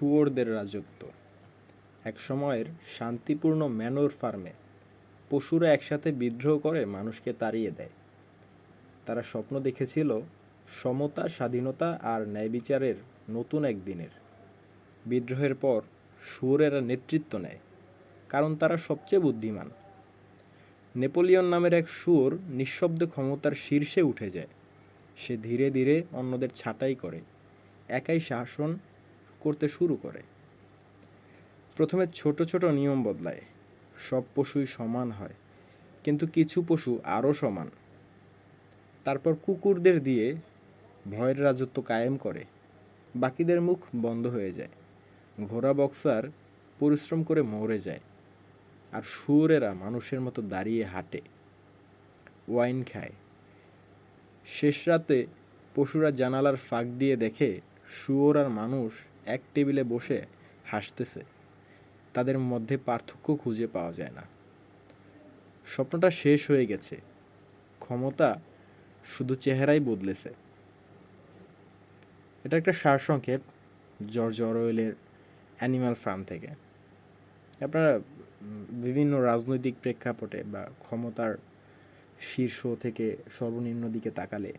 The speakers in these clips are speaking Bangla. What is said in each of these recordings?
শুয়োরদের রাজত্ব। এক সময়ের শান্তিপূর্ণ ম্যানোর ফার্মে পশুরা একসাথে বিদ্রোহ করে মানুষকে তাড়িয়ে দেয়। তারা স্বপ্ন দেখেছিল সমতা, স্বাধীনতা আর ন্যায় বিচারের নতুন এক দিনের বিদ্রোহের পর শুয়োরেরা নেতৃত্ব নেয়, কারণ তারা সবচেয়ে বুদ্ধিমান। নেপোলিয়ন নামের এক শুয়োর নিঃশব্দ ক্ষমতার শীর্ষে উঠে যায়। সে ধীরে ধীরে অন্যদের ছাঁটাই করে। একাই শাসন করতে শুরু করে। প্রথমে ছোট ছোট নিয়ম বদলায়। সব পশুই সমান হয়, কিন্তু কিছু পশু আরও সমান। তারপর কুকুরদের দিয়ে ভয়ের রাজত্ব কায়েম করে। বাকিদের মুখ বন্ধ হয়ে যায়। ঘোড়া বক্সার পরিশ্রম করে মরে যায়। আর শুয়োরেরা মানুষের মতো দাঁড়িয়ে হাঁটে। ওয়াইন খায়। শেষ রাতে পশুরা জানালার ফাঁক দিয়ে দেখে শুয়োর আর মানুষ এক টেবিলে বসে হাসতেছে। তাদের মধ্যে পার্থক্য খুঁজে পাওয়া যায় না। স্বপ্নটা শেষ হয়ে গেছে। ক্ষমতা শুধু চেহারাই বদলেছে। এটা একটা সারসংক্ষেপ জর্জ অরওয়েলের অ্যানিমাল ফার্ম থেকে। আপনারা বিভিন্ন রাজনৈতিক প্রেক্ষাপটে বা ক্ষমতার শীর্ষ থেকে সর্বনিম্ন দিকে তাকালে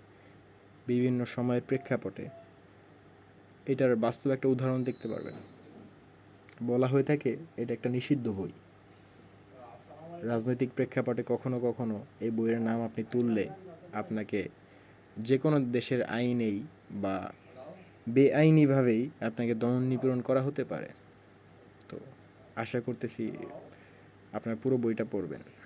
বিভিন্ন সময়ের প্রেক্ষাপটে এটার বাস্তব একটা উদাহরণ দেখতে পারবেন। বলা হয়ে থাকে, এটা একটা নিষিদ্ধ বই। রাজনৈতিক প্রেক্ষাপটে কখনো কখনো এই বইয়ের নাম আপনি তুললে আপনাকে যে কোনো দেশের আইনেই বা বেআইনিভাবেই আপনাকে দমন নিপীড়ন করা হতে পারে। তো আশা করতেছি আপনার পুরো বইটা পড়বেন।